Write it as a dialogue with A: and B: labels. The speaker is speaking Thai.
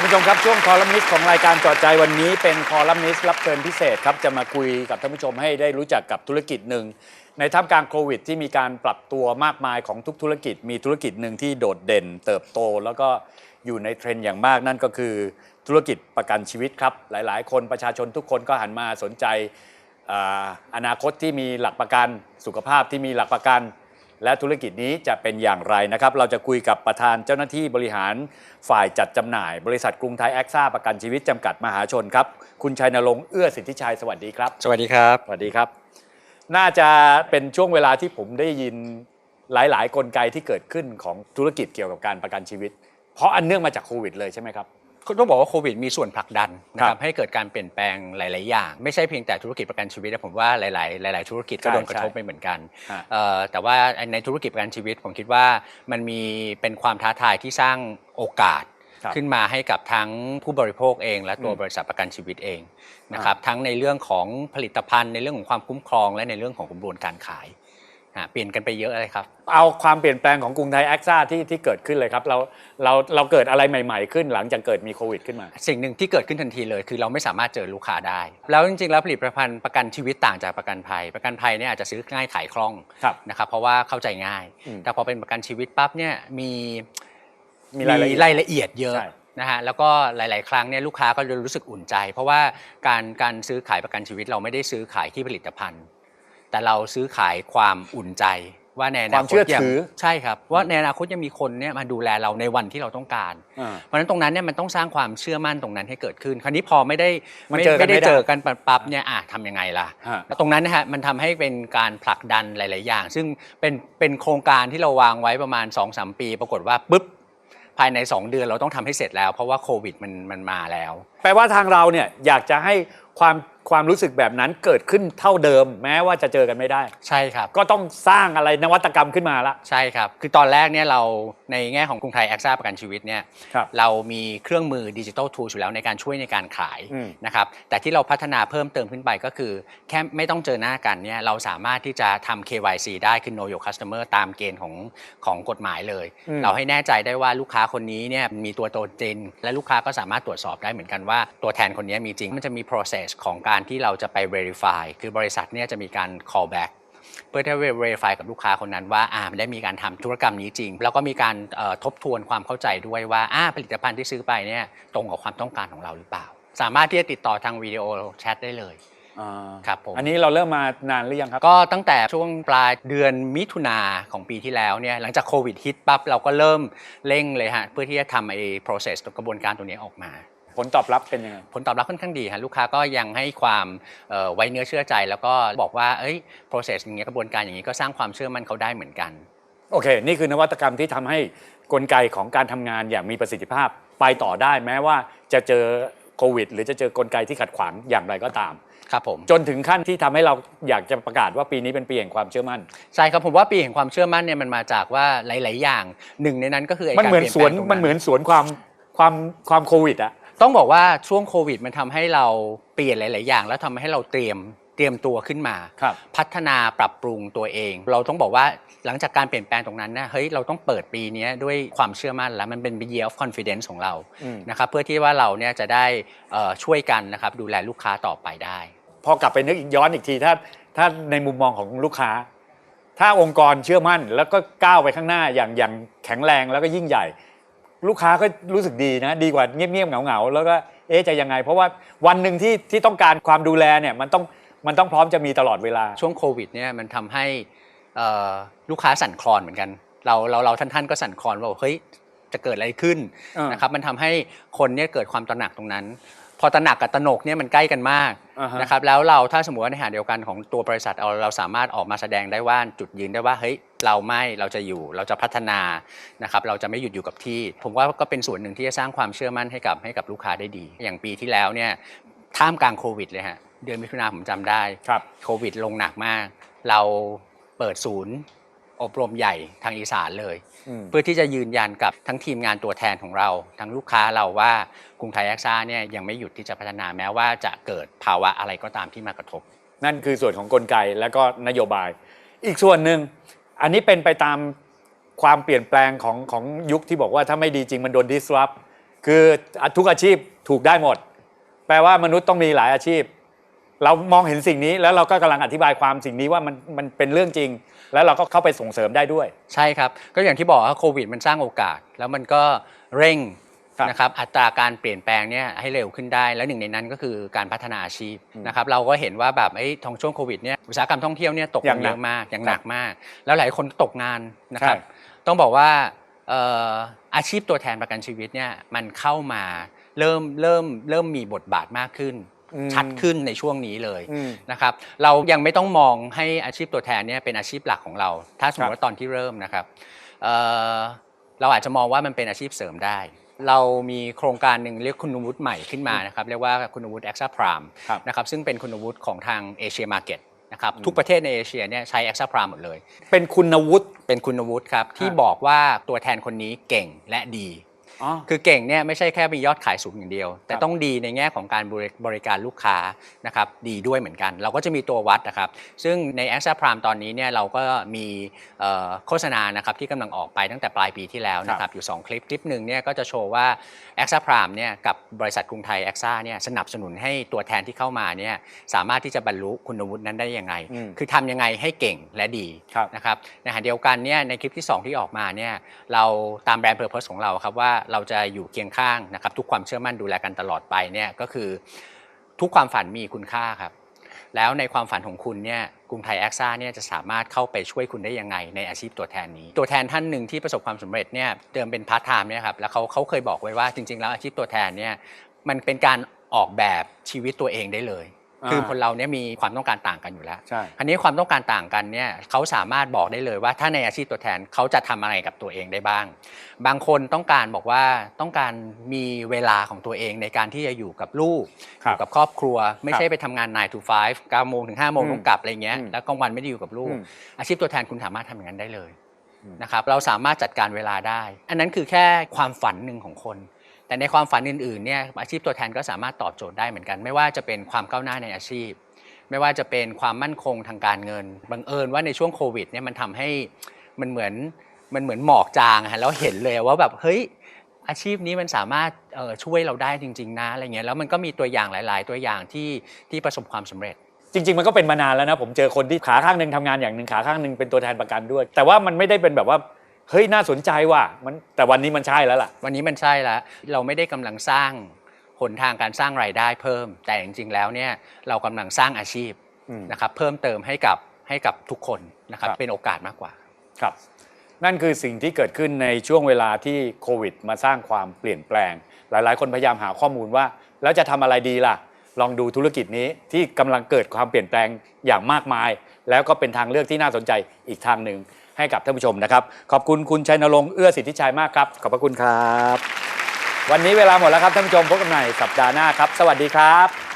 A: คุณผู้ชมครับช่วงคอลัมนิสต์ของรายการจอดใจวันนี้เป็นคอลัมนิสต์รับเชิญพิเศษครับจะมาคุยกับท่านผู้ชมให้ได้รู้จักกับธุรกิจหนึ่งในท่ามกลางโควิด ที่มีการปรับตัวมากมายของทุกธุรกิจ มีธุรกิจหนึ่งที่โดดเด่น เติบโต แล้วก็อยู่ในเทรนด์อย่างมากนั่นก็คือธุรกิจประกันชีวิตครับ หลาย ๆ คนประชาชนทุกคนก็หันมาสนใจอาอนาคตที่มีหลักประกัน สุขภาพที่มีหลักประกัน และธุรกิจนี้จะเป็นอย่างไรนะครับ เราจะคุยกับประธานเจ้าหน้าที่บริหารฝ่ายจัดจำหน่าย บริษัทกรุงไทยแอคซ่าประกันชีวิตจำกัดมหาชนครับ คุณชัยนรงค์เอื้อสิทธิชัยสวัสดีครับ
B: สวัสดีครับ
A: สวัสดีครับ น่าจะเป็นช่วงเวลาที่ผมได้ยินหลาย ๆ กลไกที่เกิดขึ้นของธุรกิจเกี่ยวกับการประกันชีวิต เพราะอันเนื่องมาจากโควิดเลยใช่ไหมครับ
B: ต้องบอกว่าโควิดมีส่วนผลักดันนะค
A: ครั
B: รับบให้เกิดการเปลี่ยนแปลงหลาย ๆ อย่าง ไม่ใช่เพียงแต่ธุรกิจประกันชีวิตนะผมว่าหลาย ๆ หลาย ๆ ธุรกิจก็
A: ใช่
B: โดนกระทบ
A: ใช่
B: ไปเหมือนกัน
A: ฮะ
B: เอ่อแต่ว่าในธุรกิจประกันชีวิตผมคิดว่ามันมีเป็นความท้าทายที่สร้างโอกาส
A: ครับ
B: ขึ้นมาให้กับทั้งผู้บริโภคเอง และตัว
A: อืม
B: บริษัทประกันชีวิตเองนะครับทั้งในเรื่องของผลิตภัณฑ์ในเรื่องของความคุ้มครอง และในเรื่องของกระบวนการขายฮะ เปลี่ยนกันไปเยอะเลยครับ
A: เอาความเปลี่ยนแปลงของกรุงไทยแอคซ่าที่ที่เกิดขึ้นเลยครับเราเราเราเกิดอะไรใหม่ ๆ ขึ้นหลังจากเกิดมีโควิดขึ้นมา
B: สิ่งหนึ่งที่เกิดขึ้นทันทีเลย คือเราไม่สามารถเจอลูกค้าได้ แล้วจริงๆแล้วผลิตภัณฑ์ประกันชีวิตต่างจากประกันภัย ประกันภัยเนี่ยอาจจะซื้อง่ายขายคล่อง
A: ครับ
B: นะครับเพราะว่าเข้าใจง่าย
A: อืม
B: แต่พอเป็นประกันชีวิตปั๊บเนี่ยมี
A: มีรายละเอียด
B: รายละเอียดเยอะ
A: ใช่
B: นะฮะแล้วก็หลาย ๆ ครั้งเนี่ยลูกค้าก็จะรู้สึกอุ่นใจ เพราะว่าการการซื้อขายประกันชีวิตเราไม่ได้ซื้อขายที่ผลิตภัณฑ์ แต่เราซื้อขายความอุ่นใจว่าในอนา
A: ความ
B: ค
A: เชื่
B: ต
A: อ
B: ยัง
A: ถือ
B: ใช่ครับว่าในอนาคตยังมีคนเนี่ยมาดูแลเราในวันที่เราต้องการ
A: อ่า
B: เพราะฉะนั้นตรงนั้นเนี่ยมันต้องสร้างความเชื่อมั่นตรงนั้นให้เกิดขึ้น คราวนี้พอไม่ได้
A: มันเจอกัน
B: ไม่
A: ไม่
B: ได้
A: ได้
B: เจอกันปั๊บเนี่ยอะทำยังไงล่ะ
A: ฮะ
B: ตรงนั้นนะฮะมันทำให้เป็นการผลักดันหลาย ๆ อย่าง ซึ่งเป็นเป็นโครงการที่เราวางไว้ประมาณ2-3ปี ปรากฏว่าปุ๊บภายใน 2 เดือนเราต้องทำให้เสร็จแล้ว เพราะว่าโควิดมันมันมาแล้ว
A: แปลว่าทางเราเนี่ยอยากจะให้ความ ความรู้สึกแบบนั้นเกิดขึ้นเท่าเดิม แม้ว่าจะเจอกันไม่ได้
B: ใช่ครับ
A: ก็ต้องสร้างอะไรนวัตกรรมขึ้นมาละ
B: ใช่ครับ คือตอนแรกเนี่ยเราในแง่ของกรุงไทยแอคซ่าประกันชีวิตเนี่ย
A: ครับ
B: เรามีเครื่องมือดิจิทัลทูอยู่แล้วในการช่วยในการขาย
A: อืม
B: นะครับแต่ที่เราพัฒนาเพิ่มเติมขึ้นไปก็คือ แค่ไม่ต้องเจอหน้ากันเนี่ยเราสามารถที่จะทำ KYC ได้คือ Know Your Customer ตามเกณฑ์ของของกฎหมายเลย
A: อืม
B: เราให้แน่ใจได้ว่าลูกค้าคนนี้เนี่ยมีตัวตนจริงและลูกค้าก็สามารถตรวจสอบได้เหมือนกันว่าตัวแทนคนนี้มีจริง มันจะมี process ของการที่เราจะไป verify คือบริษัทเนี่ยจะมีการ call back เพื่อที่จะ verify กับลูกค้าคนนั้นว่าอ่าได้มีการทำธุรกรรมนี้จริง แล้วก็มีการเอ่อทบทวนความเข้าใจด้วยว่าอ่าผลิตภัณฑ์ที่ซื้อไปเนี่ยตรงกับความต้องการของเราหรือเปล่า สามารถที่จะติดต่อทางวิดีโอแชทได้เลย
A: อ่า
B: ครับผม
A: อันนี้เราเริ่มมานานหรือยังครับ
B: ก็ตั้งแต่ช่วงปลายเดือนมิถุนาของปีที่แล้วเนี่ยหลังจากโควิดฮิตปั๊บเราก็เริ่มเร่งเลยฮะเพื่อที่จะทำไอ้ process กระบวนการตรงนี้ออกมา
A: ผลตอบรับเป็นยังไง
B: ผลตอบรับค่อนข้างดีฮะลูกค้าก็ยังให้ความเอ่อไว้เนื้อเชื่อใจ แล้วก็บอกว่าเอ้ย process อย่างเงี้ยกระบวนการอย่างนี้ก็สร้างความเชื่อมั่นเขาได้เหมือนกัน
A: โอเค นี่คือนวัตกรรมที่ทำให้กลไกของการทำงานอย่างมีประสิทธิภาพไปต่อได้แม้ว่าจะเจอโควิด หรือจะเจอกลไกที่ขัดขวางอย่างไรก็ตาม
B: ครับผม
A: จนถึงขั้นที่ทำให้เราอยากจะประกาศว่าปีนี้เป็นปีแห่งความเชื่อมั่น
B: ใช่ครับผมว่าปีแห่งความเชื่อมั่นเนี่ยมันมาจากว่าหลาย ๆ อย่างหนึ่งในนั้นก็คือไมั
A: นเหมือน
B: การ
A: สวน
B: ปลี่ยแปลงตรง
A: มันเหมือนสวนความความความโควิดอะ
B: ต้องบอกว่าช่วงโควิดมันทำให้เราเปลี่ยนหลาย ๆ อย่าง แล้วทำให้เราเตรียมเตรียมตัวขึ้นมา
A: ครับ
B: พัฒนาปรับปรุงตัวเอง เราต้องบอกว่าหลังจากการเปลี่ยนแปลงตรงนั้นนะเฮ้ยเราต้องเปิดปีนี้ด้วยความเชื่อมั่นแล้วมันเป็น year of confidence ของเรา
A: อืม
B: นะครับเพื่อที่ว่าเราเนี่ยจะได้เอ่อช่วยกันนะครับดูแลลูกค้าต่อไปได้
A: พอกลับไปนึกอีกย้อนอีกทีถ้าถ้าในมุมมองของลูกค้า ถ้าองค์กรเชื่อมั่นแล้วก็ก้าวไปข้างหน้าอย่างอย่างแข็งแรงแล้วก็ยิ่งใหญ่ ลูกค้าก็รู้สึกดีนะ ดีกว่าเงียบๆเหงาๆแล้วก็เอ๊ะจะยังไง เพราะว่าวันหนึ่งที่ที่ต้องการความดูแลเนี่ยมันต้องมันต้องพร้อมจะมีตลอดเวลา
B: ช่วงโควิดเนี่ยมันทำให้เอ่อลูกค้าสั่นคลอนเหมือนกัน เราเราเราท่านท่านๆก็สั่นคลอนว่าเฮ้ยจะเกิดอะไรขึ้น
A: อ่าน
B: นะครับมันทำให้คนเนี่ยเกิดความตระหนักตรงนั้น พอตระหนักกับตระหนกเนี่ยมันใกล้กันมาก
A: อ่าฮะ
B: นะครับแล้วเราถ้าสมมติว่าในขณะเดียวกันของตัวบริษัทเราเราสามารถออกมาแสดงได้ว่าจุดยืนได้ว่าเฮ้ยเราไม่เราจะอยู่เราจะพัฒนานะครับเราจะไม่หยุดอยู่กับที่ ผมว่าก็เป็นส่วนหนึ่งที่จะสร้างความเชื่อมั่นให้กับให้กับลูกค้าได้ดี อย่างปีที่แล้วเนี่ยท่ามกลางโควิดเลยฮะเดือนมิถุนาผมจำได้
A: ครับ
B: โควิดลงหนักมาก เราเปิดศูนย์ อบรมใหญ่ทางอีสานเลย
A: อืม
B: เพื่อที่จะยืนยันกับทั้งทีมงานตัวแทนของเรา ทั้งลูกค้าเราว่ากรุงไทยแอคซ่าเนี่ยยังไม่หยุดที่จะพัฒนาแม้ว่าจะเกิดภาวะอะไรก็ตามที่มากระทบ
A: นั่นคือส่วนของกลไกและก็นโยบาย อีกส่วนหนึ่งอันนี้เป็นไปตามความเปลี่ยนแปลงของของยุคที่บอกว่าถ้าไม่ดีจริงมันโดน disrupt คือทุกอาชีพถูกได้หมด แปลว่ามนุษย์ต้องมีหลายอาชีพ เรามองเห็นสิ่งนี้แล้วเราก็กำลังอธิบายความสิ่งนี้ว่ามันมันเป็นเรื่องจริง แล้วเราก็เข้าไปส่งเสริมได้ด้วย
B: ใช่ครับ ก็อย่างที่บอกว่าโควิดมันสร้างโอกาส แล้วมันก็เร่ง
A: ครับ
B: นะครับอัตราการเปลี่ยนแปลงเนี่ยให้เร็วขึ้นได้ แล้วหนึ่งในนั้นก็คือการพัฒนาอาชีพ
A: อืม
B: นะครับเราก็เห็นว่าแบบไอ้ทองช่วงโควิดเนี่ยอุตสาหกรรมท่องเที่ยวเนี่ยตก
A: อย่าง
B: เย
A: หนัก
B: อะมากอย่าง
A: ครับ
B: หนักมาก แล้วหลายคนตกงานนะครับ
A: ใช่
B: ต้องบอกว่าเอ่ออาชีพตัวแทนประกันชีวิตเนี่ยมันเข้ามาเริ่มเริ่มเริ่มมีบทบาทมากขึ้น
A: อืม
B: ชัดขึ้นในช่วงนี้เลย
A: อืม
B: นะครับเรายังไม่ต้องมองให้อาชีพตัวแทนเนี่ยเป็นอาชีพหลักของเรา ถ้าสมม
A: ครั
B: ติ
A: บ
B: ว่าตอนที่เริ่มนะครับเอ่อเราอาจจะมองว่ามันเป็นอาชีพเสริมได้ เรามีโครงการหนึ่งเรียกคุณวุฒิใหม่ขึ้นมานะครับเรียกว่าคุณวุฒิ e x a Prime
A: ครับ
B: นะครับซึ่งเป็นคุณวุฒิของทางเอเชียมาร์เก็ตนะครับทุกประเทศในเอเชียเนี่ยใช้ e x a Prime หมดเลย
A: เป็นคุณวุฒิ
B: เป็นคุณวุฒิครับที่
A: ฮะ
B: บอกว่าตัวแทนคนนี้เก่งและดี
A: อ๋อ
B: คือเก่งเนี่ยไม่ใช่แค่มียอดขายสูงอย่างเดียว แต่
A: ครับ
B: ต้องดีในแง่ของการบริบริการลูกค้านะครับดีด้วยเหมือนกัน เราก็จะมีตัววัดนะครับซึ่งใน a x a Prime ตอนนี้เนี่ยเราก็มีเอ่อโฆษณานะครับที่กำลังออกไปตั้งแต่ปลายปีที่แล้วนะครับอยู่ 2 คลิป คลิปหนึ่งเนี่ยก็จะโชว์ว่า a x a Prime เนี่ยกับบริษัทกรุงไทย a x a เนี่ยสนับสนุนให้ตัวแทนที่เข้ามาเนี่ยสามารถที่จะบรรลุคุณวุฒินั้นได้ยังไง
A: อืม
B: คือทำยังไงให้เก่งและดี
A: ครับ
B: นะครับในขณะเดียวกันเนี่ยในคลิปที่ 2 ที่ออกมาเนี่ยเราตามแบรนด์เพอร์เพสของเราครับว่าเราจะอยู่เคียงข้างนะครับ ทุกความเชื่อมั่นดูแลกันตลอดไปเนี่ยก็คือทุกความฝันมีคุณค่าครับ แล้วในความฝันของคุณเนี่ยกรุงไทยแอคซ่าเนี่ยจะสามารถเข้าไปช่วยคุณได้ยังไงในอาชีพตัวแทนนี้ ตัวแทนท่านหนึ่งที่ประสบความสำเร็จเนี่ยเดิมเป็นพาร์ทไทม์เนี่ยครับแล้วเขาเขาเคยบอกไว้ว่าจริง ๆ แล้วอาชีพตัวแทนเนี่ยมันเป็นการออกแบบชีวิตตัวเองได้เลย คือคนเราเนี่ยมีความต้องการต่างกันอยู่แล้ว
A: ใช่
B: อันนี้ความต้องการต่างกันเนี่ยเขาสามารถบอกได้เลยว่าถ้าในอาชีพตัวแทนเขาจะทำอะไรกับตัวเองได้บ้าง บางคนต้องการบอกว่าต้องการมีเวลาของตัวเองในการที่จะอยู่กับลูก
A: ค
B: อ
A: รับ
B: ยู่กับครอบครัว ไม่ใช่ไปทำงาน9 to 5 9โมงถึง5โมง
A: อืม
B: ต้องกลับอะไรเงี้ย
A: อืม
B: แล้วกลางวันไม่ได้อยู่กับลูก
A: อืม
B: อาชีพตัวแทนคุณสามารถทำอย่างนั้นได้เลย
A: อืม
B: นะครับเราสามารถจัดการเวลาได้ อันนั้นคือแค่ความฝันหนึ่งของคน แต่ในความฝันอื่นๆเนี่ยอาชีพตัวแทนก็สามารถตอบโจทย์ได้เหมือนกัน ไม่ว่าจะเป็นความก้าวหน้าในอาชีพ ไม่ว่าจะเป็นความมั่นคงทางการเงินบังเอิญว่าในช่วงโควิดเนี่ยมันทำให้มันเหมือนมันเหมือนหมอกจางฮะแล้วเห็นเลยว่าแบบเฮ้ยอาชีพนี้มันสามารถช่วยเราได้จริง ๆนะอะไรเงี้ยแล้วมันก็มีตัวอย่างหลาย ๆ ตัวอย่างที่ที่ประสบความสำเร็จ
A: จริง ๆ มันก็เป็นมานานแล้วนะผมเจอคนที่ขาข้างหนึ่งทำงานอย่างหนึ่งขาข้างหนึ่งเป็นตัวแทนประกันด้วย แต่ว่ามันไม่ได้เป็นแบบว่า เฮ้ยน่าสนใจว่ะมันแต่วันนี้มันใช่แล้วล่ะ
B: วันนี้มันใช่แล้ว เราไม่ได้กำลังสร้างหนทางการสร้างรายได้เพิ่ม แต่จริงๆแล้วเนี่ยเรากำลังสร้างอาชีพ
A: อืม
B: นะครับเพิ่มเติมให้กับให้กับทุกคนนะครับ
A: ครับ
B: เป็นโอกาสมากกว่า
A: ครับ นั่นคือสิ่งที่เกิดขึ้นในช่วงเวลาที่โควิด มาสร้างความเปลี่ยนแปลง หลาย ๆ คนพยายามหาข้อมูลว่า แล้วจะทำอะไรดีล่ะ ลองดูธุรกิจนี้ที่กำลังเกิดความเปลี่ยนแปลงอย่างมากมาย แล้วก็เป็นทางเลือกที่น่าสนใจอีกทางหนึ่ง ให้กับท่านผู้ชมนะครับ ขอบคุณคุณชัยนรงค์เอื้อสิทธิชัยมากครับ ขอบพระคุณครับ วันนี้เวลาหมดแล้วครับท่านผู้ชมพบกันใหม่สัปดาห์หน้าครับ สวัสดีครับ